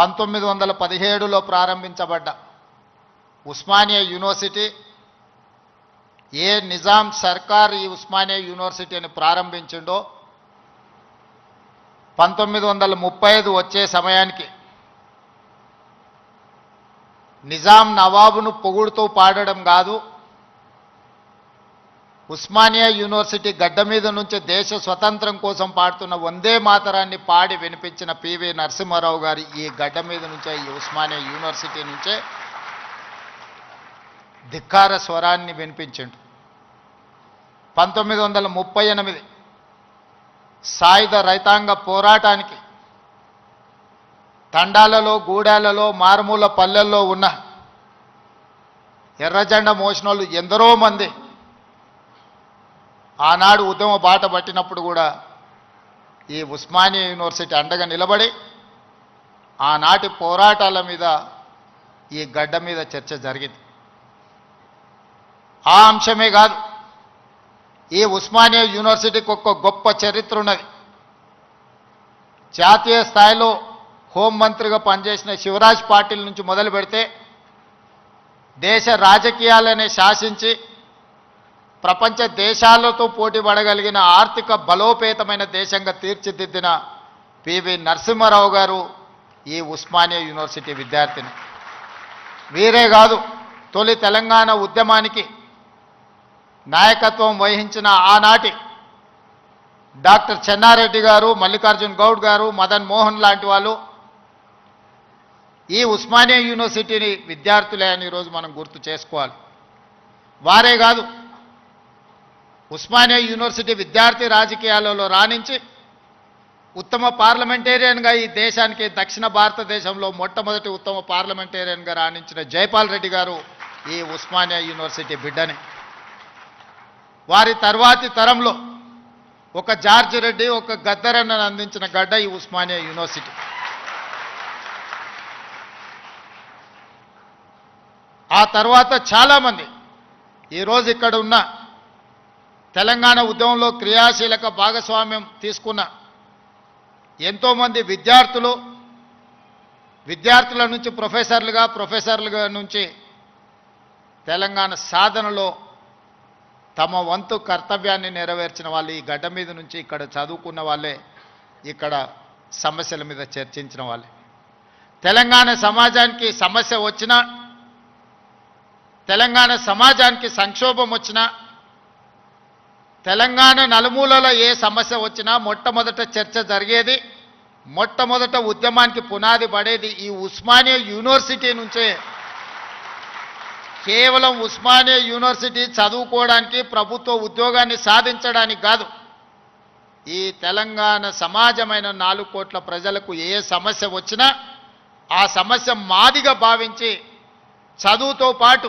పంతొమ్మిది వందల పదిహేడులో ప్రారంభించబడ్డ ఉస్మానియా యూనివర్సిటీ ఏ నిజాం సర్కార్ ఈ ఉస్మానియా యూనివర్సిటీని ప్రారంభించిండో పంతొమ్మిది వందల ముప్పై ఐదు వచ్చే సమయానికి నిజాం నవాబును పొగుడుతూ పాడడం కాదు ఉస్మానియా యూనివర్సిటీ గడ్డ మీద నుంచి దేశ స్వతంత్రం కోసం పాడుతున్న వందే మాతరాన్ని పాడి వినిపించిన పివి నరసింహారావు గారి ఈ గడ్డ మీద నుంచే ఈ ఉస్మానియా యూనివర్సిటీ నుంచే ధిక్కార స్వరాన్ని వినిపించిండు. పంతొమ్మిది వందల ముప్పై ఎనిమిది సాయుధ రైతాంగ పోరాటానికి తండాలలో గూడాలలో మారుమూల పల్లెల్లో ఉన్న ఎర్రజెండ మోసినోళ్ళు ఎందరో మంది ఆనాడు ఉద్యమ బాట పట్టినప్పుడు కూడా ఈ ఉస్మానియా యూనివర్సిటీ అండగా నిలబడి ఆనాటి పోరాటాల మీద ఈ గడ్డ మీద చర్చ జరిగింది. ఆ అంశమే కాదు ఈ ఉస్మానియా యూనివర్సిటీకి ఒక గొప్ప చరిత్ర ఉన్నది. జాతీయ స్థాయిలో హోంమంత్రిగా పనిచేసిన శివరాజ్ పాటిల్ నుంచి మొదలు పెడితే దేశ రాజకీయాలనే శాసించి ప్రపంచ దేశాలతో పోటీ పడగలిగిన ఆర్థిక బలోపేతమైన దేశంగా తీర్చిదిద్దిన పివి నరసింహారావు గారు ఈ ఉస్మానియా యూనివర్సిటీ విద్యార్థిని. వీరే కాదు తొలి తెలంగాణ ఉద్యమానికి నాయకత్వం వహించిన ఆనాటి డాక్టర్ చెన్నారెడ్డి గారు మల్లికార్జున్ గౌడ్ గారు మదన్ మోహన్ లాంటి వాళ్ళు ఈ ఉస్మానియా యూనివర్సిటీని విద్యార్థులే అని ఈరోజు మనం గుర్తు చేసుకోవాలి. వారే కాదు ఉస్మానియా యూనివర్సిటీ విద్యార్థి రాజకీయాలలో రాణించి ఉత్తమ పార్లమెంటేరియన్గా ఈ దేశానికి దక్షిణ భారతదేశంలో మొట్టమొదటి ఉత్తమ పార్లమెంటేరియన్గా రాణించిన జైపాల్ రెడ్డి గారు ఈ ఉస్మానియా యూనివర్సిటీ బిడ్డని. వారి తర్వాతి తరంలో ఒక జార్జ్ రెడ్డి ఒక గద్దరన్నను అందించిన గడ్డ ఈ ఉస్మానియా యూనివర్సిటీ. ఆ తర్వాత చాలామంది ఈరోజు ఇక్కడ ఉన్న తెలంగాణ ఉద్యమంలో క్రియాశీలక భాగస్వామ్యం తీసుకున్న ఎంతోమంది విద్యార్థులు విద్యార్థుల నుంచి ప్రొఫెసర్లుగా ప్రొఫెసర్లుగా నుంచి తెలంగాణ సాధనలో తమ వంతు కర్తవ్యాన్ని నెరవేర్చిన వాళ్ళు ఈ గడ్డ మీద నుంచి ఇక్కడ చదువుకున్న వాళ్ళే ఇక్కడ సమస్యల మీద చర్చించిన వాళ్ళే. తెలంగాణ సమాజానికి సమస్య వచ్చినా తెలంగాణ సమాజానికి సంక్షోభం వచ్చినా తెలంగాణ నలుమూలలో ఏ సమస్య వచ్చినా మొట్టమొదట చర్చ జరిగేది మొట్టమొదట ఉద్యమానికి పునాది పడేది ఈ ఉస్మానియా యూనివర్సిటీ నుంచే. కేవలం ఉస్మానియా యూనివర్సిటీ చదువుకోవడానికి ప్రభుత్వ ఉద్యోగాన్ని సాధించడానికి కాదు ఈ తెలంగాణ సమాజమైన నాలుగు కోట్ల ప్రజలకు ఏ సమస్య వచ్చినా ఆ సమస్య మాదిగా భావించి చదువుతో పాటు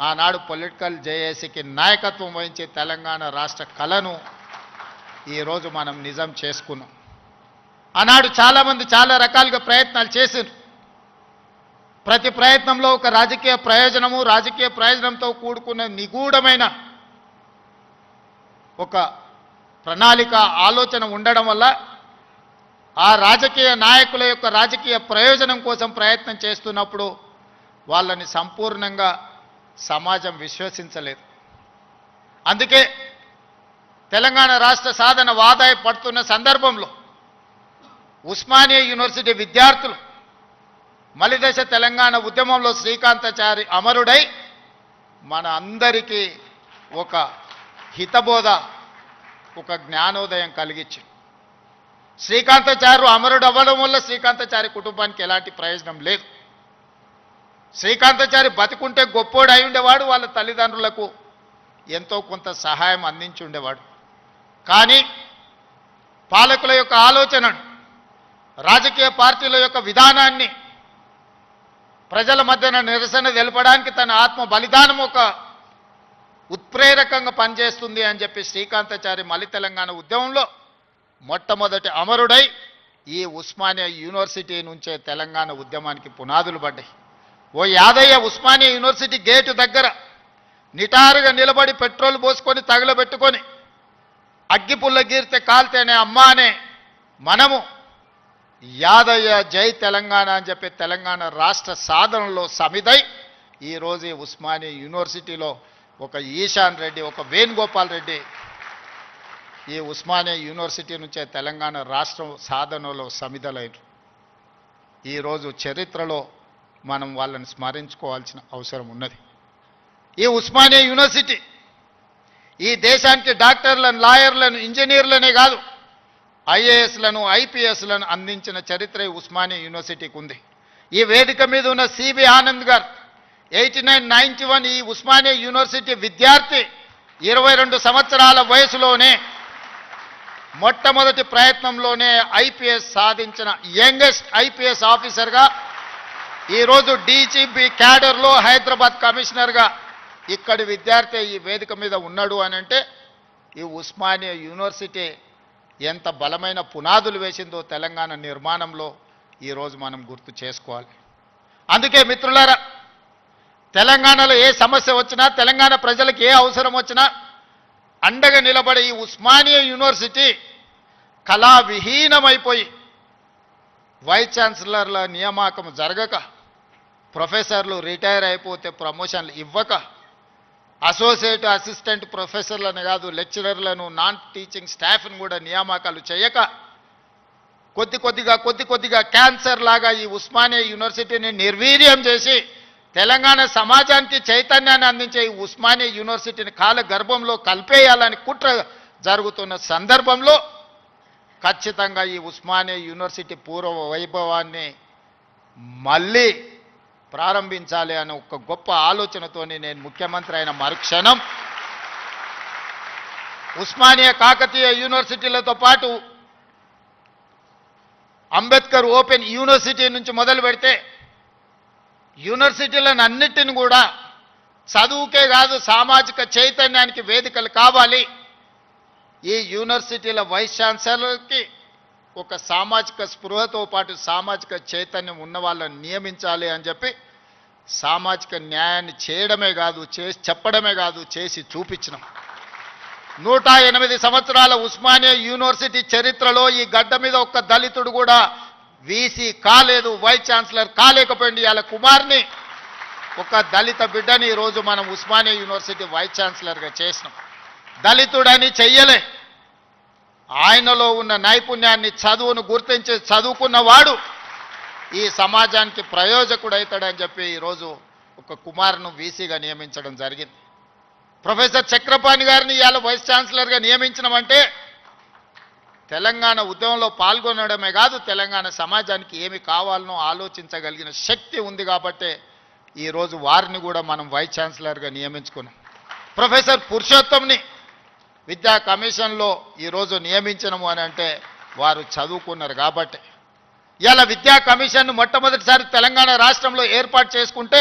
ఆనాడు పొలిటికల్ జేఏసీకి నాయకత్వం వహించి తెలంగాణ రాష్ట్ర కళను ఈరోజు మనం నిజం చేసుకున్నాం. ఆనాడు చాలామంది చాలా రకాలుగా ప్రయత్నాలు చేశారు. ప్రతి ప్రయత్నంలో ఒక రాజకీయ ప్రయోజనము రాజకీయ ప్రయోజనంతో కూడుకున్న నిగూఢమైన ఒక ప్రణాళిక ఆలోచన ఉండడం వల్ల ఆ రాజకీయ నాయకుల యొక్క రాజకీయ ప్రయోజనం కోసం ప్రయత్నం చేస్తున్నప్పుడు వాళ్ళని సంపూర్ణంగా సమాజం విశ్వసించలేదు. అందుకే తెలంగాణ రాష్ట్ర సాధన వాదాయ పడుతున్న సందర్భంలో ఉస్మానియా యూనివర్సిటీ విద్యార్థులు మలిదశ తెలంగాణ ఉద్యమంలో శ్రీకాంతాచారి అమరుడై మన అందరికీ ఒక హితబోధ ఒక జ్ఞానోదయం కలిగించింది. శ్రీకాంతాచారు అమరుడు అవ్వడం వల్ల శ్రీకాంతాచారి కుటుంబానికి ఎలాంటి ప్రయోజనం లేదు. శ్రీకాంతాచారి బతికుంటే గొప్పోడు అయి ఉండేవాడు వాళ్ళ తల్లిదండ్రులకు ఎంతో కొంత సహాయం అందించి ఉండేవాడు. కానీ పాలకుల యొక్క ఆలోచనను రాజకీయ పార్టీల యొక్క విధానాన్ని ప్రజల మధ్యన నిరసన తెలపడానికి తన ఆత్మ బలిదానం ఒక ఉత్ప్రేరకంగా పనిచేస్తుంది అని చెప్పి శ్రీకాంతాచారి మలి తెలంగాణ ఉద్యమంలో మొట్టమొదటి అమరుడై ఈ ఉస్మానియా యూనివర్సిటీ నుంచే తెలంగాణ ఉద్యమానికి పునాదులు పడ్డాయి. ఓ యాదయ్య ఉస్మానియా యూనివర్సిటీ గేటు దగ్గర నిటారుగా నిలబడి పెట్రోల్ పోసుకొని తగలబెట్టుకొని అగ్గిపుల్ల గీరితే కాల్తేనే అమ్మా అనే మనము యాదయ్య జై తెలంగాణ అని చెప్పి తెలంగాణ రాష్ట్ర సాధనలో సమిదై ఈరోజు ఉస్మానియా యూనివర్సిటీలో ఒక ఈశాన్ రెడ్డి ఒక వేణుగోపాల్ రెడ్డి ఈ ఉస్మానియా యూనివర్సిటీ నుంచే తెలంగాణ రాష్ట్రం సాధనలో సమిదలైరు ఈరోజు చరిత్రలో మనం వాళ్ళని స్మరించుకోవాల్సిన అవసరం ఉన్నది. ఈ ఉస్మానియా యూనివర్సిటీ ఈ దేశానికి డాక్టర్లను లాయర్లను ఇంజనీర్లనే కాదు ఐఏఎస్లను ఐపీఎస్లను అందించిన చరిత్ర ఈ ఉస్మానియా యూనివర్సిటీకి ఉంది. ఈ వేదిక మీద ఉన్న సిబి ఆనంద్ గారు ఎయిటీ నైన్ నైన్టీ వన్ ఈ ఉస్మానియా యూనివర్సిటీ విద్యార్థి ఇరవై రెండు సంవత్సరాల వయసులోనే మొట్టమొదటి ప్రయత్నంలోనే ఐపీఎస్ సాధించిన యంగెస్ట్ ఐపీఎస్ ఆఫీసర్గా ఈరోజు డీజీపీ క్యాడర్లో హైదరాబాద్ కమిషనర్గా ఇక్కడి విద్యార్థి ఈ వేదిక మీద ఉన్నాడు అని అంటే ఈ ఉస్మానియా యూనివర్సిటీ ఎంత బలమైన పునాదులు వేసిందో తెలంగాణ నిర్మాణంలో ఈరోజు మనం గుర్తు చేసుకోవాలి. అందుకే మిత్రులారా తెలంగాణలో ఏ సమస్య వచ్చినా తెలంగాణ ప్రజలకు ఏ అవసరం వచ్చినా అండగా నిలబడే ఈ ఉస్మానియా యూనివర్సిటీ కళా విహీనమైపోయి వైస్ ఛాన్సలర్ల నియామకం జరగక ప్రొఫెసర్లు రిటైర్ అయిపోతే ప్రమోషన్లు ఇవ్వక అసోసియేట్ అసిస్టెంట్ ప్రొఫెసర్లను కాదు లెక్చరర్లను నాన్ టీచింగ్ స్టాఫ్ను కూడా నియామకాలు చేయక కొద్ది కొద్దిగా కొద్ది కొద్దిగా క్యాన్సర్ లాగా ఈ ఉస్మానియా యూనివర్సిటీని నిర్వీర్యం చేసి తెలంగాణ సమాజానికి చైతన్యాన్ని అందించే ఈ ఉస్మానియా యూనివర్సిటీని కాల గర్భంలో కలిపేయాలని కుట్ర జరుగుతున్న సందర్భంలో ఖచ్చితంగా ఈ ఉస్మానియా యూనివర్సిటీ పూర్వ వైభవాన్ని మళ్ళీ ప్రారంభించాలి అనే ఒక గొప్ప ఆలోచనతోని నేను ముఖ్యమంత్రి అయిన మరుక్షణం ఉస్మానియా కాకతీయ యూనివర్సిటీలతో పాటు అంబేద్కర్ ఓపెన్ యూనివర్సిటీ నుంచి మొదలు పెడితే యూనివర్సిటీలను అన్నిటిని కూడా చదువుకే కాదు సామాజిక చైతన్యానికి వేదికలు కావాలి. ఈ యూనివర్సిటీల వైస్ ఛాన్సలర్కి ఒక సామాజిక స్పృహతో పాటు సామాజిక చైతన్యం ఉన్న వాళ్ళని నియమించాలి అని చెప్పి సామాజిక న్యాయాన్ని చేయడమే కాదు చేసి చెప్పడమే కాదు చేసి చూపించినాం. నూట ఎనిమిది సంవత్సరాల ఉస్మానియా యూనివర్సిటీ చరిత్రలో ఈ గడ్డ మీద ఒక్క దళితుడు కూడా వీసీ కాలేదు వైస్ ఛాన్సలర్ కాలేకపోయింది. వాళ్ళ కుమార్ని ఒక దళిత బిడ్డని ఈరోజు మనం ఉస్మానియా యూనివర్సిటీ వైస్ ఛాన్సలర్గా చేసినాం. దళితుడని చెయ్యలే. ఆయనలో ఉన్న నైపుణ్యాన్ని చదువును గుర్తించి చదువుకున్నవాడు ఈ సమాజానికి ప్రయోజకుడవుతాడని చెప్పి ఈరోజు ఒక కుమారును వీసీగా నియమించడం జరిగింది. ప్రొఫెసర్ చక్రపాణి గారిని ఇవాళ వైస్ ఛాన్సలర్గా నియమించడమంటే తెలంగాణ ఉద్యమంలో పాల్గొనడమే కాదు తెలంగాణ సమాజానికి ఏమి కావాలనో ఆలోచించగలిగిన శక్తి ఉంది కాబట్టే ఈరోజు వారిని కూడా మనం వైస్ ఛాన్సలర్గా నియమించుకున్నాం. ప్రొఫెసర్ పురుషోత్తంని విద్యా కమిషన్లో ఈరోజు నియమించడము అని అంటే వారు చదువుకున్నారు కాబట్టి. ఇలా విద్యా కమిషన్ను మొట్టమొదటిసారి తెలంగాణ రాష్ట్రంలో ఏర్పాటు చేసుకుంటే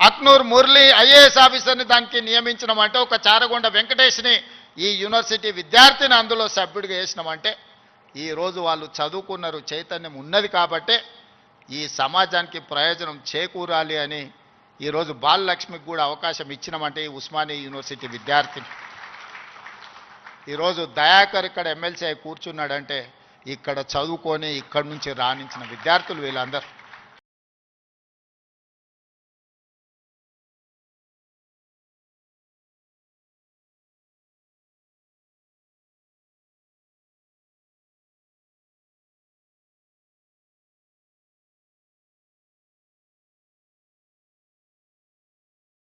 అక్నూర్ మురళి ఐఏఎస్ ఆఫీసర్ని దానికి నియమించడం అంటే ఒక చారగొండ వెంకటేష్ని ఈ యూనివర్సిటీ విద్యార్థిని అందులో సభ్యుడిగా వేసినామంటే ఈరోజు వాళ్ళు చదువుకున్నారు చైతన్యం ఉన్నది కాబట్టే ఈ సమాజానికి ప్రయోజనం చేకూరాలి అని ఈరోజు బాలలక్ష్మికి కూడా అవకాశం ఇచ్చినామంటే ఈ ఉస్మానియా యూనివర్సిటీ విద్యార్థిని. ఈరోజు దయాకర్ ఇక్కడ ఎమ్మెల్సీ అయి కూర్చున్నాడంటే ఇక్కడ చదువుకొని ఇక్కడి నుంచి రాణించిన విద్యార్థులు వీళ్ళందరూ.